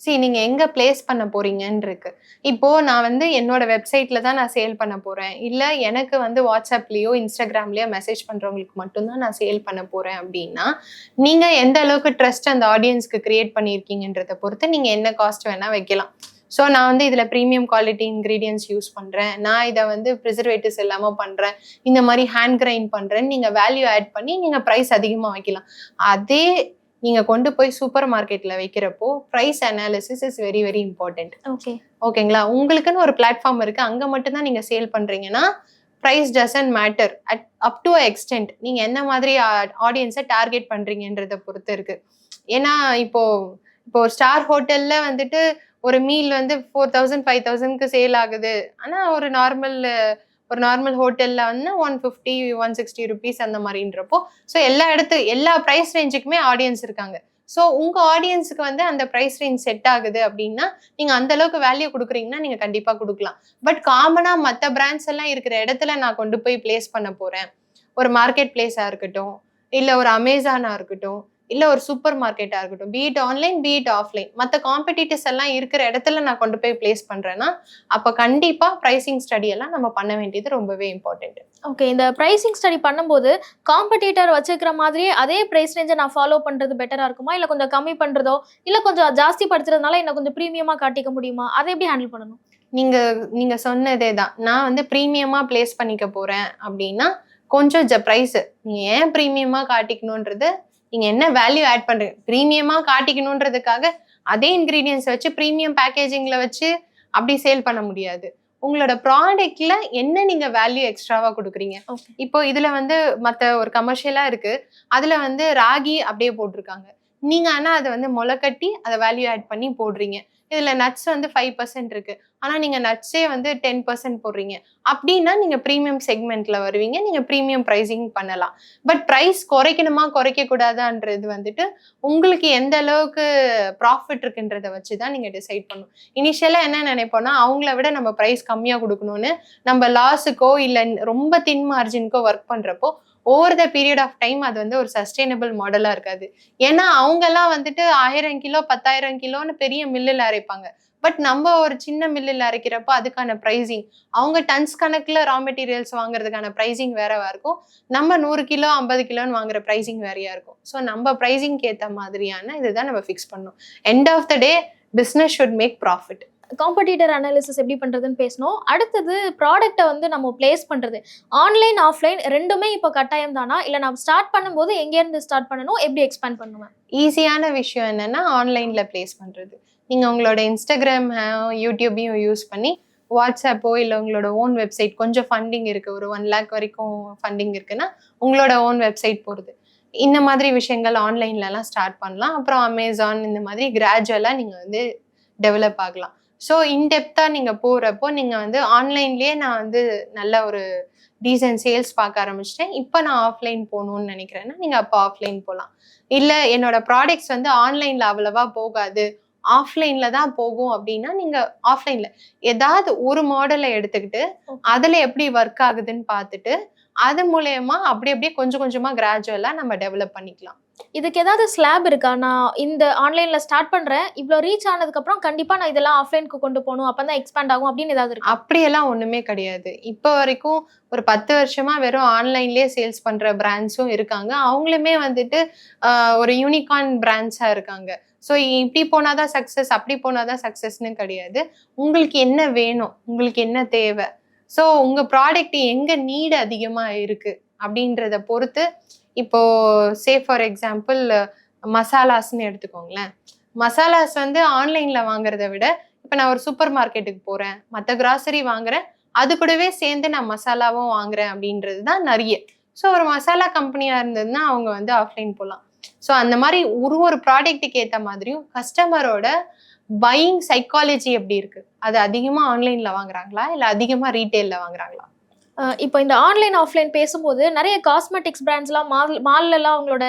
சி நீங்க எங்க பிளேஸ் பண்ண போறீங்கன்னு இருக்கு இப்போ நான் வந்து என்னோட வெப்சைட்ல தான் நான் சேல் பண்ண போறேன். இல்ல எனக்கு வந்து வாட்ஸ்அப்லயோ இன்ஸ்டாகிராம்லயோ மெசேஜ் பண்றவங்களுக்கு மட்டும்தான் நான் சேல் பண்ண போறேன் அப்படின்னா நீங்க எந்த அளவுக்கு ட்ரஸ்ட் அந்த ஆடியன்ஸ்க்கு கிரியேட் பண்ணியிருக்கீங்கன்றத பொறுத்து நீங்க என்ன காஸ்ட் வேணா வைக்கலாம். ஸோ நான் வந்து இதில் ப்ரீமியம் குவாலிட்டி இன்க்ரீடியன்ஸ் யூஸ் பண்ணுறேன் நான் இதை வந்து ப்ரிசர்வேட்டிவ்ஸ் இல்லாமல் பண்ணுறேன் இந்த மாதிரி ஹேண்ட் கிரைண்ட் பண்ணுறேன்னு நீங்கள் வேல்யூ ஆட் பண்ணி நீங்கள் ப்ரைஸ் அதிகமாக வைக்கலாம். அதே நீங்கள் கொண்டு போய் சூப்பர் மார்க்கெட்டில் வைக்கிறப்போ price analysis is very very important okay ஓகேங்களா உங்களுக்குன்னு ஒரு பிளாட்ஃபார்ம் இருக்கு. அங்க மட்டும் தான் நீங்க சேல் பண்றீங்கன்னா price doesn't matter at up to extent நீங்க என்ன மாதிரி ஆடியன்ஸை டார்கெட் பண்றீங்கன்றத பொறுத்து இருக்கு. ஏன்னா இப்போ இப்போ ஸ்டார் ஹோட்டல்ல வந்துட்டு ஒரு மீல் வந்து ஃபோர் தௌசண்ட் ஃபைவ் தௌசண்ட்க்கு சேல் ஆகுது. ஆனா ஒரு நார்மல் ஒரு நார்மல் ஹோட்டலில் வந்து one fifty one sixty rupees அந்த மாதிரின்றப்போ ஸோ எல்லா இடத்து எல்லா ப்ரைஸ் ரேஞ்சுக்குமே ஆடியன்ஸ் இருக்காங்க. ஸோ உங்கள் ஆடியன்ஸுக்கு வந்து அந்த ப்ரைஸ் ரேஞ்ச் செட் ஆகுது அப்படின்னா நீங்கள் அந்த அளவுக்கு வேல்யூ கொடுக்குறீங்கன்னா நீங்கள் கண்டிப்பாக கொடுக்கலாம். பட் காமனாக மற்ற பிராண்ட்ஸ் எல்லாம் இருக்கிற இடத்துல நான் கொண்டு போய் பிளேஸ் பண்ண போகிறேன் ஒரு மார்க்கெட் பிளேஸாக இருக்கட்டும் இல்லை ஒரு அமேசானாக இருக்கட்டும் இல்ல ஒரு சூப்பர் மார்க்கெட்டா இருக்கட்டும் be it online be it offline மற்ற காம்படிட்டர்ஸ் எல்லாம் இருக்கிற இடத்துல நான் கொண்டு போய் பிளேஸ் பண்றேன்னா அப்ப கண்டிப்பா ப்ரைசிங் ஸ்டடி எல்லாம் நம்ம பண்ண வேண்டியது ரொம்பவே இம்பார்ட்டன்ட் ஓகே இந்த ப்ரைசிங் ஸ்டடி பண்ணும்போது காம்படிட்டர் வச்சுக்கிற மாதிரியே அதே ப்ரைஸ் ரேஞ்சை நான் ஃபாலோ பண்றது பெட்டரா இருக்குமா? இல்ல கொஞ்சம் கம்மி பண்றதோ? இல்ல கொஞ்சம் ஜாஸ்தி படுத்துறதுனால என்ன கொஞ்சம் ப்ரீமியமா காட்டிக்க முடியுமா? அதை எப்படி ஹேண்டில் பண்ணணும்? நீங்க நீங்க சொன்னதே தான். நான் வந்து ப்ரீமியமா பிளேஸ் பண்ணிக்க போறேன் அப்படின்னா கொஞ்சம் ஜ ப்ரைஸ் நீங்க ஏன் ப்ரீமியமா காட்டிக்கணுன்றது நீங்க என்ன வேல்யூ ஆட் பண்றீங்க ப்ரீமியமா காட்டிக்கணுன்றதுக்காக அதே இன்கிரீடியன்ஸ் வச்சு ப்ரீமியம் பேக்கேஜிங்ல வச்சு அப்படி சேல் பண்ண முடியாது. உங்களோட ப்ராடக்ட்ல என்ன நீங்க வேல்யூ எக்ஸ்ட்ராவா கொடுக்குறீங்க. இப்போ இதுல வந்து மத்த ஒரு கமர்ஷியலா இருக்கு. அதுல வந்து ராகி அப்படியே போட்டிருக்காங்க. நீங்க ஆனா அதை வந்து முளைக்கட்டி அதை வேல்யூ ஆட் பண்ணி போடுறீங்க. இதுல நட்ஸ் வந்து ஃபைவ் பர்சன்ட் இருக்கு. ஆனா நீங்க நட்ஸே வந்து டென் பர்சன்ட் போடுறீங்க. அப்படின்னா நீங்க ப்ரீமியம் செக்மெண்ட்ல வருவீங்க. நீங்க ப்ரீமியம் ப்ரைஸிங் பண்ணலாம். பட் ப்ரைஸ் குறைக்கணுமா குறைக்க கூடாதான்றது வந்துட்டு உங்களுக்கு எந்த அளவுக்கு ப்ராஃபிட் இருக்குன்றத வச்சு தான் நீங்க டிசைட் பண்ணணும். இனிஷியலா என்ன நினைப்போம்னா அவங்கள விட நம்ம ப்ரைஸ் கம்மியா கொடுக்கணும்னு நம்ம லாஸுக்கோ இல்லை ரொம்ப தின் மார்ஜினுக்கோ ஒர்க் பண்றப்போ over the period of time அது வந்து ஒரு சஸ்டைனபிள் மாடலாக இருக்காது. ஏன்னா அவங்கெல்லாம் வந்துட்டு ஆயிரம் கிலோ பத்தாயிரம் கிலோன்னு பெரிய மில்லில் அரைப்பாங்க. பட் நம்ம ஒரு சின்ன மில்லில் அரைக்கிறப்போ அதுக்கான ப்ரைஸிங் அவங்க டன்ஸ் கணக்கில் ரா மெட்டீரியல்ஸ் வாங்குறதுக்கான ப்ரைஸிங் வேறவா இருக்கும். நம்ம நூறு கிலோ ஐம்பது கிலோன்னு வாங்குற ப்ரைஸிங் வேறையா இருக்கும். ஸோ நம்ம ப்ரைஸிங்க்கு ஏற்ற மாதிரியான இதுதான் நம்ம ஃபிக்ஸ் பண்ணோம் end of the day business should make profit competitor analysis எப்படி பண்ணுறதுன்னு பேசணும். அடுத்தது ப்ராடக்டை வந்து நம்ம பிளேஸ் பண்ணுறது ஆன்லைன் ஆஃப்லைன் ரெண்டுமே இப்போ கட்டாயம் தானா? இல்லை நான் ஸ்டார்ட் பண்ணும்போது எங்கேருந்து ஸ்டார்ட் பண்ணணும்? எப்படி எக்ஸ்பேண்ட் பண்ணுவேன் ஈஸியான விஷயம் என்னன்னா ஆன்லைனில் ப்ளேஸ் பண்ணுறது நீங்கள் உங்களோட இன்ஸ்டாகிராம் யூடியூப்பையும் யூஸ் பண்ணி வாட்ஸ்அப்போ இல்லை உங்களோட ஓன் வெப்சைட் கொஞ்சம் ஃபண்டிங் இருக்குது ஒரு ஒன் லேக் வரைக்கும் ஃபண்டிங் இருக்குன்னா உங்களோட ஓன் வெப்சைட் போகிறது இந்த மாதிரி விஷயங்கள் ஆன்லைன்லலாம் ஸ்டார்ட் பண்ணலாம். அப்புறம் அமேசான் இந்த மாதிரி கிராஜுவலாக நீங்கள் வந்து டெவலப் ஆகலாம். ஸோ இன்டெப்த்தாக நீங்கள் போகிறப்போ நீங்கள் வந்து ஆன்லைன்லேயே நான் வந்து நல்ல ஒரு டீசன்ட் சேல்ஸ் பார்க்க ஆரம்பிச்சிட்டேன். இப்போ நான் ஆஃப்லைன் போகணும்னு நினைக்கிறேன்னா நீங்கள் அப்போ ஆஃப்லைன் போகலாம் இல்லை என்னோட ப்ராடக்ட்ஸ் வந்து ஆன்லைனில் அவ்வளவா போகாது. ஆஃப்லைன்ல தான் போகும் அப்படின்னா நீங்க ஆஃப்லைன்ல ஏதாவது ஒரு மாடலை எடுத்துக்கிட்டு அதுல எப்படி ஒர்க் ஆகுதுன்னு பார்த்துட்டு அது மூலயமா அப்படி அப்படியே கொஞ்சம் கொஞ்சமா கிராஜுவலா நம்ம டெவலப் பண்ணிக்கலாம். இதுக்கு ஏதாவது ஸ்லாப் இருக்கா? நான் இந்த ஆன்லைன்ல ஸ்டார்ட் பண்றேன். இவ்வளோ ரீச் ஆனதுக்கப்புறம் கண்டிப்பாக கண்டிப்பா நான் இதெல்லாம் ஆஃப்லைனுக்கு கொண்டு போகணும். அப்போ தான் எக்ஸ்பேண்ட் ஆகும் அப்படின்னு ஏதாவது இருக்கு? அப்படியெல்லாம் ஒன்றுமே கிடையாது. இப்போ வரைக்கும் ஒரு பத்து வருஷமா வெறும் ஆன்லைன்லேயே சேல்ஸ் பண்ற பிராண்ட்ஸும் இருக்காங்க. அவங்களுமே வந்துட்டு ஒரு யூனிகார்ன் பிராண்ட்ஸாக இருக்காங்க. ஸோ இப்படி போனாதான் சக்ஸஸ் அப்படி போனாதான் சக்ஸஸ்னு கிடையாது. உங்களுக்கு என்ன வேணும்? உங்களுக்கு என்ன தேவை? ஸோ உங்கள் ப்ராடக்ட் எங்கே நீடு அதிகமாக இருக்குது அப்படின்றத பொறுத்து இப்போ சே ஃபார் எக்ஸாம்பிள் மசாலாஸ்ன்னு எடுத்துக்கோங்களேன். மசாலாஸ் வந்து ஆன்லைன்ல வாங்குறத விட இப்போ நான் ஒரு சூப்பர் மார்க்கெட்டுக்கு போறேன் மற்ற கிராசரி வாங்குறேன் அது கூடவே சேர்ந்து நான் மசாலாவும் வாங்குறேன் அப்படின்றது தான் நிறைய. ஸோ ஒரு மசாலா கம்பெனியா இருந்ததுன்னா அவங்க வந்து ஆஃப்லைன் போகலாம் ஸோ அந்த மாதிரி ஒரு ஒரு ப்ராடக்ட்டுக்கு ஏற்ற மாதிரியும் கஸ்டமரோட பையிங் சைக்காலஜி எப்படி இருக்கு? அது அதிகமாக ஆன்லைன்ல வாங்குறாங்களா? இல்லை அதிகமாக ரீட்டெயிலில் வாங்குறாங்களா? இப்போ இந்த ஆன்லைன் ஆஃப்லைன் பேசும்போது நிறைய காஸ்மெட்டிக்ஸ் பிராண்ட்ஸ்லாம் மால் மால்லலாம் அவங்களோட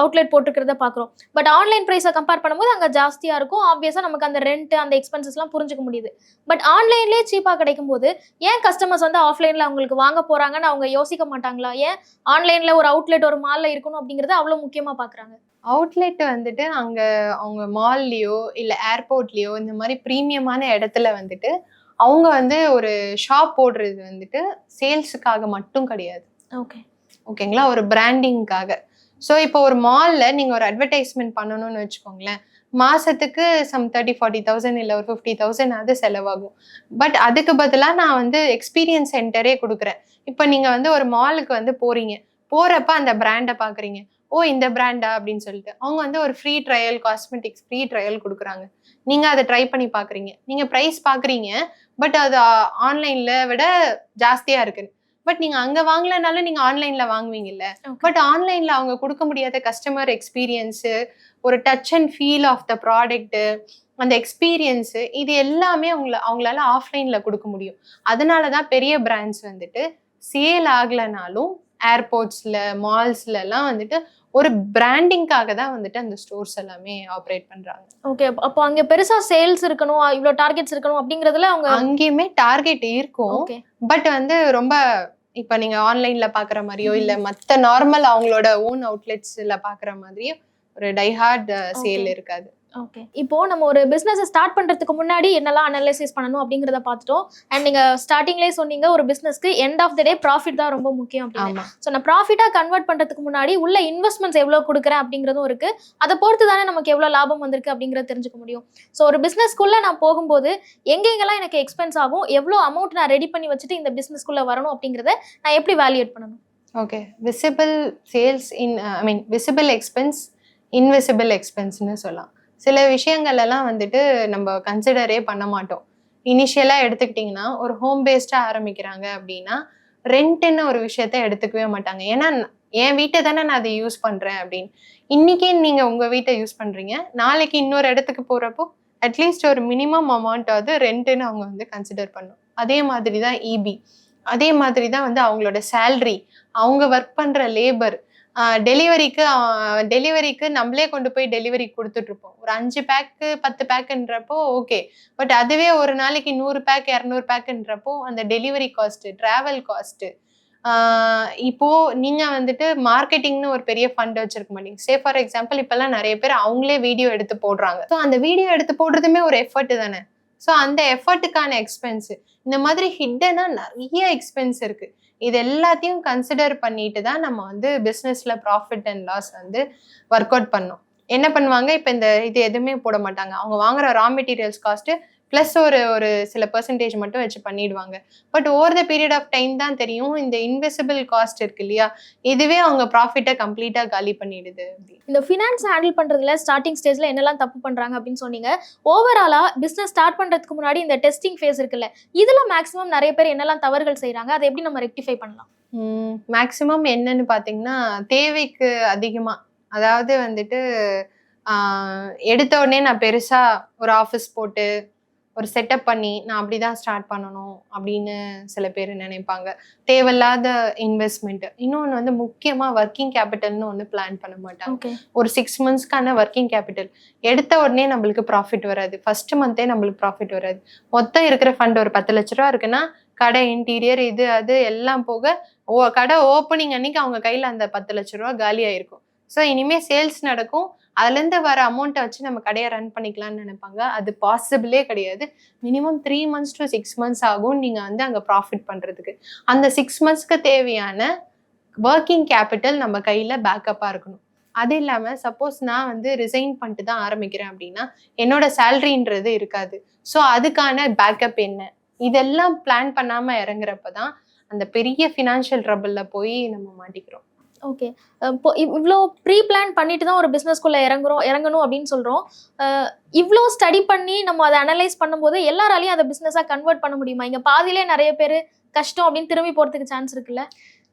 அவுட்லெட் போட்டுக்கிறத பார்க்குறோம். பட் ஆன்லைன் ப்ரைஸை கம்பேர் பண்ணும்போது அங்கே ஜாஸ்தியாக இருக்கும். ஆப்வியஸாக நமக்கு அந்த ரெண்ட் அந்த எக்ஸ்பென்சஸ்லாம் புரிஞ்சுக்க முடியுது. பட் ஆன்லைன்லேயே சீப்பாக கிடைக்கும் போது ஏன் கஸ்டமர்ஸ் வந்து ஆஃப்லைனில் அவங்களுக்கு வாங்க போகிறாங்கன்னு அவங்க யோசிக்க மாட்டாங்களா? ஏன் ஆன்லைனில் ஒரு அவுட்லெட் ஒரு மாலில் இருக்கணும் அப்படிங்கிறத அவ்வளோ முக்கியமாக பார்க்குறாங்க? அவுட்லெட் வந்துட்டு அங்கே அவங்க மால்லையோ இல்லை ஏர்போர்ட்லேயோ இந்த மாதிரி ப்ரீமியமான இடத்துல வந்துட்டு அவங்க வந்து ஒரு ஷாப் போடுறது வந்துட்டு சேல்ஸுக்காக மட்டும் கிடையாது. ஓகே ஓகேங்களா ஒரு பிராண்டிங்காக ஸோ இப்போ ஒரு மால்ல நீங்க ஒரு அட்வர்டைஸ்மெண்ட் பண்ணணும்னு வச்சுக்கோங்களேன். மாசத்துக்கு சம் தேர்ட்டி ஃபார்ட்டி தௌசண்ட் இல்லை ஒரு ஃபிஃப்டி தௌசண்ட் அது செலவாகும். பட் அதுக்கு பதிலாக நான் வந்து எக்ஸ்பீரியன்ஸ் சென்டரே கொடுக்குறேன். இப்போ நீங்க வந்து ஒரு மாலுக்கு வந்து போறீங்க. போறப்ப அந்த பிராண்டை பாக்குறீங்க. ஓ இந்த பிராண்டா அப்படின்னு சொல்லிட்டு. அவங்க வந்து ஒரு free trial cosmetics free trial கொடுக்குறாங்க. நீங்க அதை ட்ரை பண்ணி பாக்குறீங்க. நீங்க ப்ரைஸ் பாக்குறீங்க பட் அது ஆன்லைன்ல விட ஜாஸ்தியா இருக்கு பட் நீங்க அங்க வாங்கலனாலும் நீங்க ஆன்லைன்ல வாங்குவீங்கல்ல. பட் ஆன்லைன்ல அவங்க கொடுக்க முடியாத கஸ்டமர் எக்ஸ்பீரியன்ஸு ஒரு touch and feel of the product அந்த எக்ஸ்பீரியன்ஸு இது எல்லாமே அவங்கள அவங்களால ஆஃப்லைன்ல கொடுக்க முடியும். அதனால தான் பெரிய பிராண்ட்ஸ் வந்துட்டு சேல் ஆகலைனாலும் ஏர்போர்ட்ஸ்ல மால்ஸ்ல எல்லாம் வந்துட்டு ஒரு பிராண்டிங்காக தான் வந்துட்டு அந்த ஸ்டோர்ஸ் எல்லாமே ஆப்ரேட் பண்றாங்க. ஓகே அப்போ அங்கே பெருசாக சேல்ஸ் இருக்கணும் இவ்வளோ டார்கெட்ஸ் இருக்கணும் அப்படிங்கிறதுல அவங்க அங்கேயுமே டார்கெட் இருக்கும். பட் வந்து ரொம்ப இப்ப நீங்க ஆன்லைன்ல பாக்குற மாதிரியோ இல்ல மத்த நார்மல் அவங்களோட ஓன் அவுட்லெட்ஸ்ல பாக்குற மாதிரியோ ஒரு டைஹார்ட் சேல். இருக்காது. ஓகே இப்போ நம்ம ஒரு பிசினஸ் ஸ்டார்ட் பண்றதுக்கு முன்னாடி என்னெல்லாம் அனலைசிஸ் பண்ணணும் அப்படிங்கறத பார்த்துட்டோம். அண்ட் நீங்க ஸ்டார்டிங்லேயே சொன்னீங்க ஒரு பிசினஸ்க்கு end of the day profit தான் ரொம்ப முக்கியம் அப்படின்னு. ஸோ நான் ப்ராஃபிட்டா கன்வெர்ட் பண்றதுக்கு முன்னாடி உள்ள இன்வெஸ்ட்மெண்ட்ஸ் எவ்வளவு கொடுக்குறேன் அப்படிங்கிறதும் இருக்கு. அதை பொறுத்து தானே நமக்கு எவ்வளவு லாபம் வந்திருக்கு அப்படிங்கறத தெரிஞ்சுக்க முடியும். ஸோ ஒரு பிசினஸ்க்குள்ள நான் போகும்போது எங்கெங்கெல்லாம் எனக்கு எக்ஸ்பென்ஸ் ஆகும் எவ்வளோ அமௌண்ட் நான் ரெடி பண்ணி வச்சுட்டு இந்த பிசினஸ்க்குள்ள வரணும் அப்படிங்கறத நான் எப்படி வேல்யூட் பண்ணணும்? Okay visible sales in I mean visible expense invisible எக்ஸ்பென்ஸ்னு சொல்லலாம். சில விஷயங்கள் எல்லாம் வந்துட்டு நம்ம கன்சிடரே பண்ண மாட்டோம். இனிஷியலாக எடுத்துக்கிட்டிங்கன்னா ஒரு ஹோம் பேஸ்டாக ஆரம்பிக்கிறாங்க அப்படின்னா ரெண்ட்டுன்னு ஒரு விஷயத்த எடுத்துக்கவே மாட்டாங்க. ஏன்னா என் வீட்டை தானே நான் அதை யூஸ் பண்ணுறேன் அப்படின்னு. இன்னைக்கு நீங்கள் உங்கள் வீட்டை யூஸ் பண்ணுறீங்க நாளைக்கு இன்னொரு இடத்துக்கு போகிறப்போ அட்லீஸ்ட் ஒரு மினிமம் அமௌண்ட்டாவது ரெண்ட்டுன்னு அவங்க வந்து கன்சிடர் பண்ணும் அதே மாதிரி தான் இபி அதே மாதிரி தான் வந்து அவங்களோட சேல்ரி அவங்க ஒர்க் பண்ணுற லேபர் டெலிவரிக்கு டெலிவரிக்கு நம்மளே கொண்டு போய் டெலிவரி கொடுத்துட்ருப்போம். ஒரு அஞ்சு பேக்கு பத்து பேக்குன்றப்போ ஓகே. பட் அதுவே ஒரு நாளைக்கு நூறு பேக் இரநூறு பேக்குன்றப்போ அந்த டெலிவரி காஸ்ட்டு ட்ராவல் காஸ்ட்டு. இப்போ நீங்கள் வந்துட்டு மார்க்கெட்டிங்னு ஒரு பெரிய ஃபண்ட் வச்சிருக்க மாட்டீங்க சே ஃபார் எக்ஸாம்பிள் இப்போல்லாம் நிறைய பேர் அவங்களே வீடியோ எடுத்து போடுறாங்க. ஸோ அந்த வீடியோ எடுத்து போடுறதுமே ஒரு எஃபர்ட் தானே? ஸோ அந்த எஃபர்ட்டுக்கான எக்ஸ்பென்ஸு இந்த மாதிரி ஹிட்டனாக நிறைய எக்ஸ்பென்ஸ் இருக்கு. இது எல்லாத்தையும் கன்சிடர் பண்ணிட்டு தான் நம்ம வந்து பிஸ்னஸில் ப்ராஃபிட் அண்ட் லாஸ் வந்து ஒர்க் அவுட் பண்ணோம். என்ன பண்ணுவாங்க? இப்போ இந்த இது எதுவுமே போட மாட்டாங்க. அவங்க வாங்குற ரா மெட்டீரியல்ஸ் காஸ்ட் ப்ளஸ் ஒரு ஒரு சில பெர்சன்டேஜ் மட்டும் வச்சு பண்ணிடுவாங்க. But over the period of time தான் தெரியும் இந்த இன்வெசிபிள் காஸ்ட் இருக்கு இல்லையா? இதுவே அவங்க ப்ராஃபிட்டை கம்ப்ளீட்டாக காலி பண்ணிடுது. இந்த ஃபினான்ஸ் ஹேண்டில் பண்றதுல ஸ்டார்டிங் ஸ்டேஜ்ல என்னெல்லாம் தப்பு பண்றாங்க அப்படின்னு சொன்னீங்க. ஓவராலா பிசினஸ் ஸ்டார்ட் பண்றதுக்கு முன்னாடி இந்த டெஸ்டிங் ஃபேஸ் இருக்குல்ல இதுல மேக்ஸிமம் நிறைய பேர் என்னெல்லாம் தவறுகள் செய்றாங்க? அதை எப்படி நம்ம ரெக்டிஃபை பண்ணலாம்? மேக்ஸிமம் என்னன்னு பார்த்தீங்கன்னா தேவைக்கு அதிகமாக அதாவது வந்துட்டு எடுத்த உடனே நான் பெருசாக ஒரு ஆஃபீஸ் போட்டு ஒரு செட்டப் பண்ணி நான் அப்படி தான் ஸ்டார்ட் பண்ணணும் அப்படின்னு சில பேர் நினைப்பாங்க. தேவையில்லாத இன்வெஸ்ட்மெண்ட் இன்னொன்று வந்து முக்கியமாக ஒர்க்கிங் கேபிட்டல்னு ஒன்று பிளான் பண்ண மாட்டாங்க. ஒரு சிக்ஸ் மந்த்ஸ்க்கான ஒர்க்கிங் கேபிட்டல் எடுத்த உடனே நம்மளுக்கு ப்ராஃபிட் வராது. ஃபர்ஸ்ட் மந்தே நம்மளுக்கு ப்ராஃபிட் வராது. மொத்தம் இருக்கிற ஃபண்ட் ஒரு பத்து லட்ச ரூபா இருக்குன்னா கடை இன்டீரியர் இது அது எல்லாம் போக ஓ கடை ஓப்பனிங் அன்னைக்கு அவங்க கையில் அந்த பத்து லட்ச ரூபா காலி ஆயிருக்கும் ஸோ இனிமேல் சேல்ஸ் நடக்கும். அதுலேருந்து வர அமௌண்ட்டை வச்சு நம்ம கடையை ரன் பண்ணிக்கலாம்னு நினைப்பாங்க. அது பாசிபிளே கிடையாது. Minimum three months to six months ஆகும் நீங்கள் வந்து அங்கே ப்ராஃபிட் பண்ணுறதுக்கு அந்த சிக்ஸ் மந்த்ஸ்க்கு தேவையான ஒர்க்கிங் கேபிட்டல் நம்ம கையில் பேக்கப்பாக இருக்கணும். அது இல்லாமல் சப்போஸ் நான் வந்து ரிசைன் பண்ணிட்டு தான் ஆரம்பிக்கிறேன் அப்படின்னா என்னோட சேல்ரின்றது இருக்காது. ஸோ அதுக்கான பேக்கப் என்ன? இதெல்லாம் பிளான் பண்ணாமல் இறங்குறப்ப தான் அந்த பெரிய ஃபினான்ஷியல் ட்ரபிளில் போய் நம்ம மாட்டிக்கிறோம். ஓகே இப்போ இவ்வளோ ப்ரீ பிளான் பண்ணிட்டு தான் ஒரு பிஸ்னஸ்க்குள்ளே இறங்குறோம் இறங்கணும் அப்படின்னு சொல்கிறோம் இவ்வளோ ஸ்டடி பண்ணி நம்ம அதை அனலைஸ் பண்ணும்போது எல்லாராலையும் அதை பிஸ்னஸாக கன்வெர்ட் பண்ண முடியுமா? இங்கே பாதியிலே நிறைய பேர் கஷ்டம் அப்படின்னு திரும்பி போகிறதுக்கு சான்ஸ் இருக்குல்ல?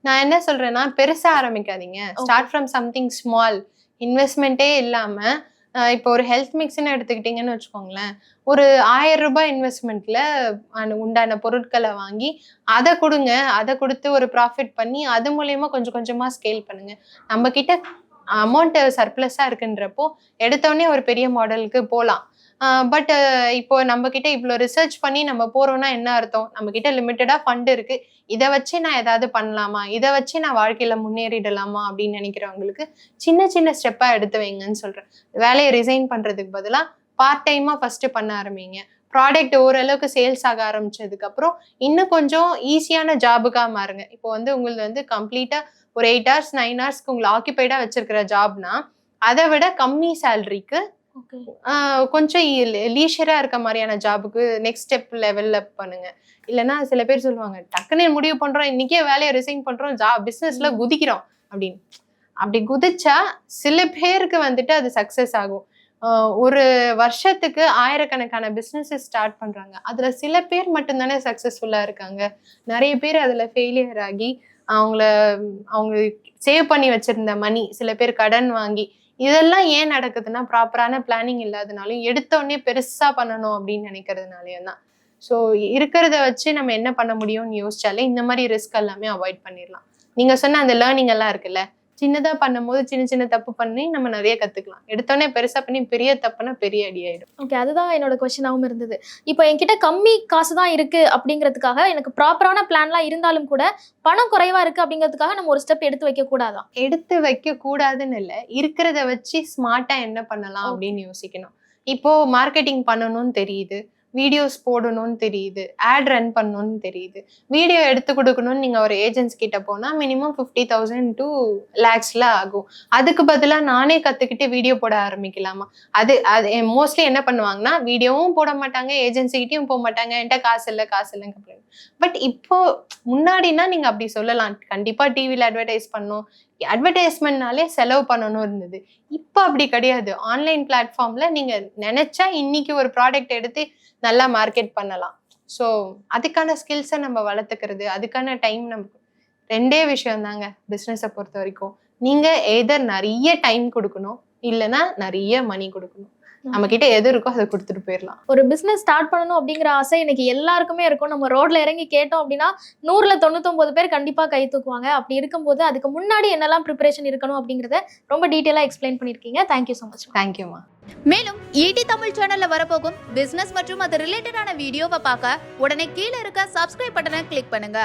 நான் என்ன சொல்றேன்னா பெருசா ஆரம்பிக்காதீங்க. ஸ்டார்ட் ஃப்ரம் சம்திங் ஸ்மால் இன்வெஸ்ட்மெண்ட்டே இல்லாம அஹ் இப்போ ஒரு ஹெல்த் மிக்ஸ்ன்னு எடுத்துக்கிட்டீங்கன்னு வச்சுக்கோங்களேன். ஒரு ஆயிரம் ரூபாய் இன்வெஸ்ட்மெண்ட்ல உண்டான பொருட்களை வாங்கி அதை கொடுங்க. அதை கொடுத்து ஒரு ப்ராஃபிட் பண்ணி அது மூலயமா கொஞ்சம் கொஞ்சமா ஸ்கேல் பண்ணுங்க. நம்ம கிட்ட அமௌண்ட் சர்ப்ளஸா இருக்குன்றப்போ எடுத்தோடனே ஒரு பெரிய மாடலுக்கு போகலாம் பட் இப்போ நம்ம கிட்ட இவ்வளோ ரிசர்ச் பண்ணி நம்ம போறோம்னா என்ன அர்த்தம்? நம்ம கிட்ட லிமிட்டடா ஃபண்ட் இருக்கு. இதை வச்சு நான் ஏதாவது பண்ணலாமா? இதை வச்சு நான் வாழ்க்கையில முன்னேறிடலாமா? அப்படின்னு நினைக்கிறவங்களுக்கு சின்ன சின்ன ஸ்டெப்பா எடுத்து வைங்கன்னு சொல்றேன். வேலையை ரிசைன் பண்றதுக்கு பதிலாக பார்ட் டைமா ஃபர்ஸ்ட் பண்ண ஆரம்பிங்க. ப்ராடக்ட் ஓரளவுக்கு சேல்ஸ் ஆக ஆரம்பிச்சதுக்கு அப்புறம் இன்னும் கொஞ்சம் ஈஸியான ஜாபுக்காக மாறுங்க. இப்போ வந்து உங்களுக்கு வந்து கம்ப்ளீட்டா ஒரு எயிட் ஹவர்ஸ் நைன் ஹவர்ஸ்க்கு உங்களை ஆக்கியபைடா வச்சிருக்கிற ஜாப்னா அதை விட கம்மி சேலரிக்கு கொஞ்சம் லீஷரா இருக்க மாதிரியான ஜாபுக்கு நெக்ஸ்ட் ஸ்டெப் லெவல்ல பண்ணுங்க. இல்லைன்னா சில பேர் சொல்லுவாங்க டக்குன்னு முடிவு பண்றோம் இன்னைக்கே வேலையை ரிசைன் பண்றோம் ஜாப் பிசினஸ்ல குதிக்கிறோம் அப்படின்னு. அப்படி குதிச்சா சில பேருக்கு வந்துட்டு அது சக்சஸ் ஆகும். ஒரு வருஷத்துக்கு ஆயிரக்கணக்கான பிஸ்னஸ் ஸ்டார்ட் பண்றாங்க. அதுல சில பேர் மட்டும்தானே சக்சஸ்ஃபுல்லா இருக்காங்க. நிறைய பேர் அதுல ஃபெயிலியர் ஆகி அவங்கள அவங்க சேவ் பண்ணி வச்சிருந்த மணி சில பேர் கடன் வாங்கி இதெல்லாம் ஏன் நடக்குதுன்னா ப்ராப்பரான பிளானிங் இல்லாதனாலும் எடுத்தோடனே பெருசாக பண்ணணும் அப்படின்னு நினைக்கிறதுனாலையும் தான். ஸோ இருக்கிறத வச்சு நம்ம என்ன பண்ண முடியும்னு யோசிச்சாலே இந்த மாதிரி ரிஸ்க் எல்லாமே அவாய்ட் பண்ணிடலாம். நீங்கள் சொன்ன அந்த லேர்னிங் எல்லாம் இருக்குல்ல சின்னதா பண்ணும்போது சின்ன சின்ன தப்பு பண்ணி நம்ம நிறைய கத்துக்கலாம். எடுத்தோடனே பெருசா பண்ணி பெரிய தப்புனா பெரிய அடி ஆயிடும். ஓகே அதுதான் என்னோட கொஸ்டினாகவும் இருந்தது. இப்போ என்கிட்ட கம்மி காசு தான் இருக்கு அப்படிங்கிறதுக்காக எனக்கு ப்ராப்பரான பிளான்லாம் இருந்தாலும் கூட பணம் குறைவா இருக்கு அப்படிங்கிறதுக்காக நம்ம ஒரு ஸ்டெப் எடுத்து வைக்க கூடாதான் எடுத்து வைக்க கூடாதுன்னு இல்லை இருக்கிறத வச்சு ஸ்மார்ட்டா என்ன பண்ணலாம் அப்படின்னு யோசிக்கணும். இப்போ மார்க்கெட்டிங் பண்ணணும்னு தெரியுது. வீடியோஸ் போடணும்னு தெரியுது ஆட் ரன் பண்ணணும்னு தெரியுது. வீடியோ எடுத்து கொடுக்கணும்னு நீங்க ஒரு ஏஜென்ட்ஸ் கிட்ட போனா மினிமம் ஃபிஃப்டி தௌசண்ட் டு லேக்ஸ்ல ஆகும். அதுக்கு பதிலா நானே கத்துக்கிட்டு வீடியோ போட ஆரம்பிக்கலாமா? அது அது மோஸ்ட்லி என்ன பண்ணுவாங்கன்னா வீடியோவும் போட மாட்டாங்க ஏஜென்சிக்கிட்டையும் போக மாட்டாங்க என்கிட்ட காசு இல்லை காசு இல்லைங்க பட் இப்போ முன்னாடினா நீங்க அப்படி சொல்லலாம். கண்டிப்பா டிவியில் அட்வர்டைஸ் பண்ணும் அட்வர்டைஸ்மெண்ட்னாலே செலவு பண்ணணும் இருந்தது. இப்போ அப்படி கிடையாது. ஆன்லைன் பிளாட்ஃபார்ம்ல நீங்க நினைச்சா இன்னைக்கு ஒரு ப்ராடக்ட் எடுத்து நல்லா மார்க்கெட் பண்ணலாம். ஸோ அதுக்கான ஸ்கில்ஸை நம்ம வளர்த்துக்கிறது அதுக்கான டைம் நமக்கு ரெண்டே விஷயம் தாங்க பிஸ்னஸை பொறுத்த வரைக்கும். நீங்கள் எதர் நிறைய டைம் கொடுக்கணும் இல்லைன்னா நிறைய மணி கொடுக்கணும். நம்ம கிட்ட எது இருக்கோ அதை கொடுத்துட்டு போயிடலாம் ஒரு பிசினஸ் ஸ்டார்ட் பண்ணணும் அப்படிங்கிற ஆசை இன்னைக்கு எல்லாருக்குமே இருக்கும். நம்ம ரோட்ல இறங்கி கேட்டோம் அப்படின்னா நூறுல தொண்ணூத்தொன்பது பேர் கண்டிப்பா கை தூக்குவாங்க. அப்படி இருக்கும்போது அதுக்கு முன்னாடி என்னெல்லாம் ப்ரிப்பரேஷன் இருக்கணும் அப்படிங்கறத ரொம்ப டீட்டெயிலா எக்ஸ்பிளைன் பண்ணிருக்கீங்க தேங்க்யூ ஸோ மச் தேங்க்யூமா மேலும் ஈடி தமிழ் சேனல்ல வரப்போகும் பிசினஸ் மற்றும் அது ரிலேட்டடான வீடியோவை பார்க்க உடனே கீழே இருக்க சப்ஸ்கிரைப் பட்டனை கிளிக் பண்ணுங்க.